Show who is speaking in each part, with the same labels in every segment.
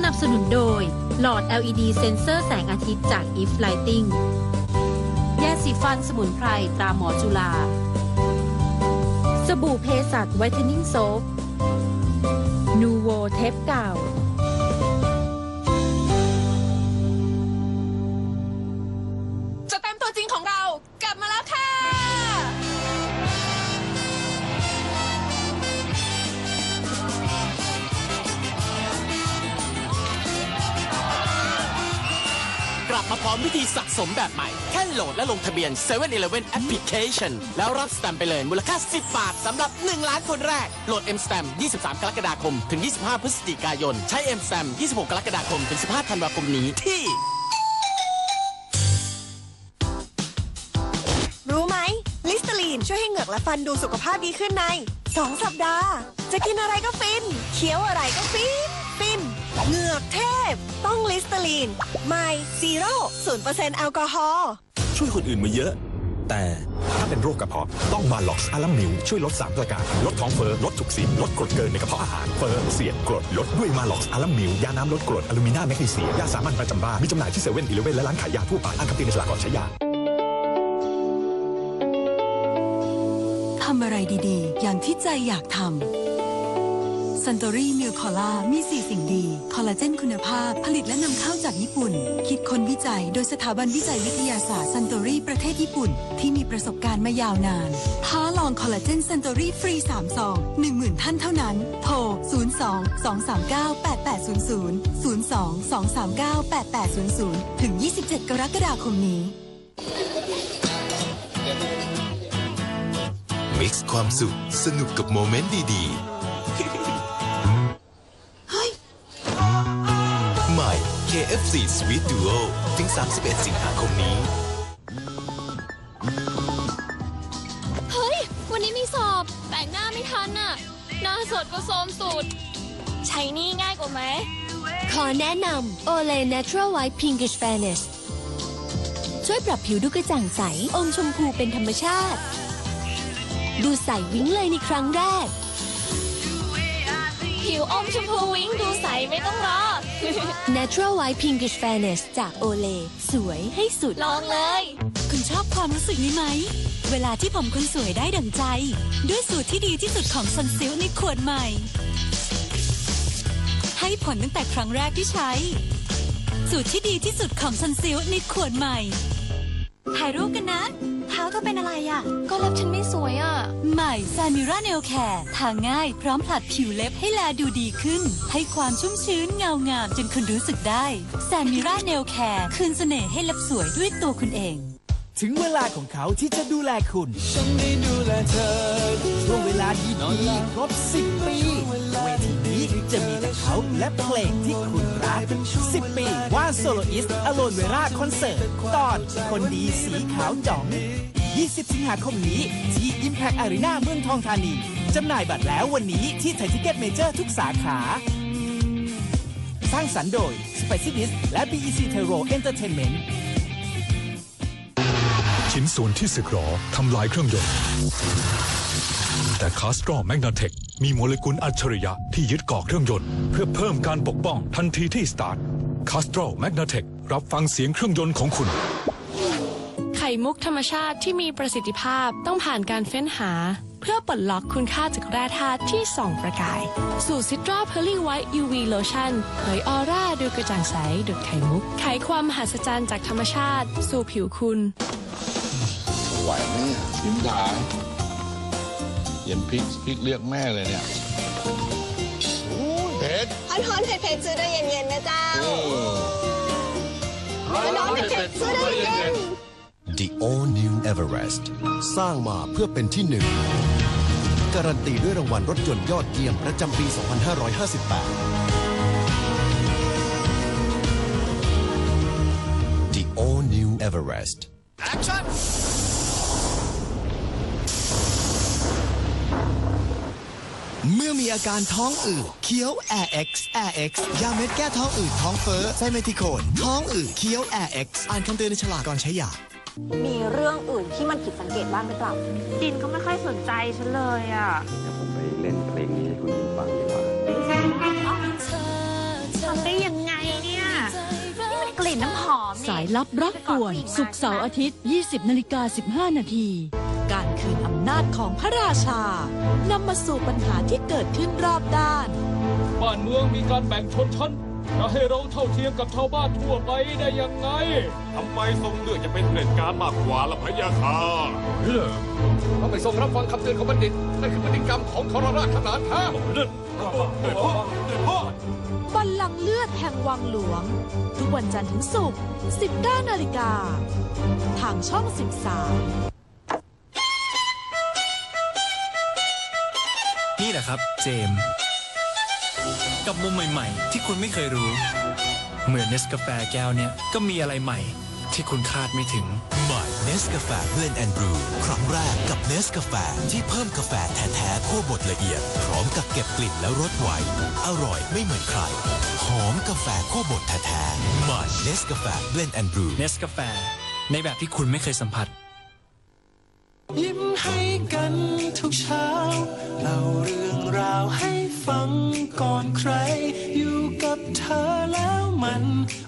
Speaker 1: สนับสนุนโดย หลอด LED เซ็นเซอร์แสงอาทิตย์จาก if lighting ยาสีฟันสมุนไพรตราหมอจุฬาสบู่เพสัตไวท์เทนนิ่งโซฟนูโวเทปเก่า
Speaker 2: มา
Speaker 3: พร้อมวิธีสะสมแบบใหม่ แค่โหลดและลงทะเบียน7 e เ e ่ e อ Application แล้วรับสแตมป์ไปเลยมูลค่า 10 บาทสำหรับ 1 ล้านคนแรก โหลด M Stamp 23 กรกฎาคม ถึง 25 พฤศจิกายน ใช้ M Stamp 26 กรกฎาคม ถึง 15 ธันวาคมนี้ที่
Speaker 4: รู้ไหมลิสเตอรีนช่วยให้เหงือกและฟันดูสุขภาพดีขึ้นใน 2 สัปดาห์ จะกินอะไรก็ฟินเคี้ยวอะไรก็ฟิน พ ต้องลิสเตอรีนไมซีโร่ศูนย์เปอร์เซ็นต์แอลกอฮอล์
Speaker 5: ช่วยคนอื่นมาเยอะ แต่ถ้าเป็นโรคกระเพาะต้องมาล็อกซ์อาลัมมิวช่วยลด3ประการลดท้องเฟ้อลดจุกเสียดลดกรดเกินในกระเพาะอาหารเฟ้อเสียดกรดลดด้วยมาล็อกซ์อาลัมมิวยาน้ำลดกรดอลูมินาแมกนีเซียมยาสามัญประจำบ้านมีจำหน่ายที่เซเว่นอีเลฟเว่นและร้านขายยาทั่วไปอ่านคำเตือนในฉลากก่อนใช้ยา
Speaker 6: ทำอะไรดีๆ อย่างที่ใจอยากทำ ซันโตรีมิลคอล่ามี4สิ่งดี คอลลาเจนคุณภาพผลิตและนำเข้าจากญี่ปุ่น คิดค้นวิจัยโดยสถาบันวิจัยวิทยาศาสตร์ซันโตรีประเทศญี่ปุ่น ที่มีประสบการณ์มายาวนานท้าลองคอลลาเจนซันโตรีฟรี3ซอง10,000 ท่านเท่านั้น โทร 02 239 8800 02 239 8800 ถึง 27 กรกฎาคมนี้
Speaker 7: มิกซ์ความสุข สนุกกับโมเมนต์ดีๆ ใหม่ KFC Sweet Duo ถึง 31 สิงหาคมนี้
Speaker 2: เฮ้ย วันนี้มีสอบ แต่งหน้าไม่ทันน่ะ หน้าสดก็โซมสุด ใช้นี่ง่ายกว่าไหม
Speaker 8: ขอแนะนำ Olay Natural White Pinkish Fairness ช่วยปรับผิวดูกระจ่างใส อมชมพูเป็นธรรมชาติ ดูใสวิ้งเลยในครั้งแรก
Speaker 2: ผิวอมชมพูวิ้งดูใสไม่ต้องรอ
Speaker 8: Natural White Pinkish Fairness จาก Olay สวยให้สุด
Speaker 2: ลองเลย
Speaker 6: คุณชอบความรู้สึกนี้ไหม เวลาที่ผมคนสวยได้ดั่งใจ ด้วยสูตรที่ดีที่สุดของซันซิลในขวดใหม่ ให้ผลตั้งแต่ครั้งแรกที่ใช้ สูตรที่ดีที่สุดของซันซิลในขวดใหม่ ถ่ายรูปกันนะเท้าเธอเป็นอะไรอะ
Speaker 2: ก็เล็บฉันไม่สวยอะ
Speaker 6: ใหม่ซานิราเนลแคร์ทาง่ายพร้อมผลัดผิวเล็บให้แลดูดีขึ้น ให้ความชุ่มชื้นเงางามจนคุณรู้สึกได้ซานิราเนลแคร์คืนเสน่ห์ให้เล็บสวยด้วยตัวคุณเอง
Speaker 9: ถึงเวลาของเขาที่จะดูแลคุณ ฉันได้ดูแลเธอช่วงเวลาดีๆครบ10ปี เขาและเพลงที่คุณรัก 10 ปีว่านโซโลอิสอโลนเวราคอนเสิร์ต ตอนคนดีสีขาวจ่อง 20 สิงหาคมนี้ที่ Impact Arena เมืองทองธานี จำหน่ายบัตรแล้ววันนี้ที่ไทยทิเก็ตเมเจอร์ทุกสาขา สร้างสรรค์โดย Spicy d i s และ BEC Terro Entertainment
Speaker 5: ชิ้นส่วนที่สึกหรอทำลายเครื่องยนต์ แต่คาสตรอแมกนาเทคมีโมเลกุลอัจฉริยะที่ยึดเกาะเครื่องยนต์ เพื่อเพิ่มการปกป้องทันทีที่สตาร์ทคาสตรอแมกนาเทครับฟังเสียงเครื่องยนต์ของคุณ
Speaker 10: ไข่มุกธรรมชาติที่มีประสิทธิภาพต้องผ่านการเฟ้นหา เพื่อปลดล็อกคุณค่าจากแร่ธาตุที่ส่องประกาย สู่ซิตราเพลลิ่ไวท์ UV Lotion เผยออร่าดูกระจ่างใสดุดไข่มุก ไขความมหัศจรรย์จากธรรมชาติ สู่ผิวคุณ
Speaker 11: ไหวไหมเนี่ยพิมพ์ถายเย็นพริกพริกเรียกแม่เลยเนี่ยโอ้ยเผ็ด
Speaker 4: ฮอนๆเผ็ดๆซื้อได้เย็นๆนะเจ้าร้อนๆเผ็ดๆซื้อได้เย็น
Speaker 7: The All New Everest สร้างมาเพื่อเป็นที่หนึ่ง การันตีด้วยรางวัลรถยนต์ยอดเยี่ยมประจำปี 2558 The All New Everest
Speaker 9: เมื่อมีอาการท้องอืดเคี้ยว AirX AirX ยาเม็ดแก้ท้องอืดท้องเฟ้อไซเมทิโคนท้องอืดเคี้ยว AirX อ่านคำเตือนในฉลากก่อนใช้ยา
Speaker 4: มีเรื่องอื่นที่มันผิดสังเกตบ้างไหรือเปล่า
Speaker 2: จินเขาไม่ค่อยสนใจฉันเลยอะเดี๋ยว
Speaker 12: ผมไปเล่นเพลงนี้ให้คุณยินฟังดีกว่า
Speaker 2: ทำได้ยังไงเนี่ยนี่มัน
Speaker 13: ก
Speaker 12: ลิ่
Speaker 2: นน้ำหอมสาย
Speaker 12: ลับรักกวนศุกร์เสาร์อาทิตย์ 20นาฬิกา15นาที นอำนาจของพระราชานำมาสู่ปัญหาที่เกิดขึ้นรอบด้าน
Speaker 14: บ้านเมืองมีการแบ่งชนชั้นจะให้เราเท่าเทียมกับชาวบ้านทั่วไปได้ยังไง
Speaker 15: ทำไมทรงเลือกจะเป็นเผด็จการมากกว่าละพะยาค่ะ
Speaker 14: เลิกเขาไม่ทรงรับฟังคำเตือนของบัณฑิตนั่นคือพฤติกรรมของทรราชขนาดแท้เด็ดเด็ดพ่อเด็ดพ่อ
Speaker 12: บัลลังก์เลือดแห่งวังหลวง ทุกวันจันทร์ถึงศุกร์19นาฬิกา ทางช่อง 13
Speaker 16: นี่แหละครับ เจมส์กับมุมใหม่ๆ ที่คุณไม่เคยรู้ เหมือนเนสกาแฟแก้วเนี่ยก็มีอะไรใหม่ ที่คุณคาดไม่ถึง
Speaker 17: ใหม่เนสกาแฟเบลนแอนด์บรูครั้งแรกกับเนสกาแฟที่เพิ่มกาแฟแท้ๆคั่วบดละเอียด พร้อมกับเก็บกลิ่นและรสไวอร่อยไม่เหมือนใคร หอมกาแฟคั่วบดแท้ๆใหม่เนสกาแฟเบลนแอนด์บรู
Speaker 16: เนสกาแฟในแบบที่คุณไม่เคยสัมผัส
Speaker 18: ยิ้มให้กันทุกเช้าเล่าเรื่องราวให้ฟังก่อนใคร อยู่กับเธอแล้วมัน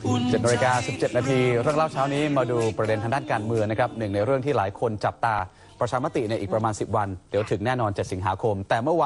Speaker 18: อุ่น
Speaker 19: 7นาฬิกา17 นาทีเรื่องเล่าเช้านี้มาดูประเด็นทางด้านการเมืองนะครับหนึ่งในเรื่องที่หลายคนจับตาประชามติในอีกประมาณ 10 วัน เดี๋ยวถึงแน่นอน 7 สิงหาคม แต่เมื่อวาน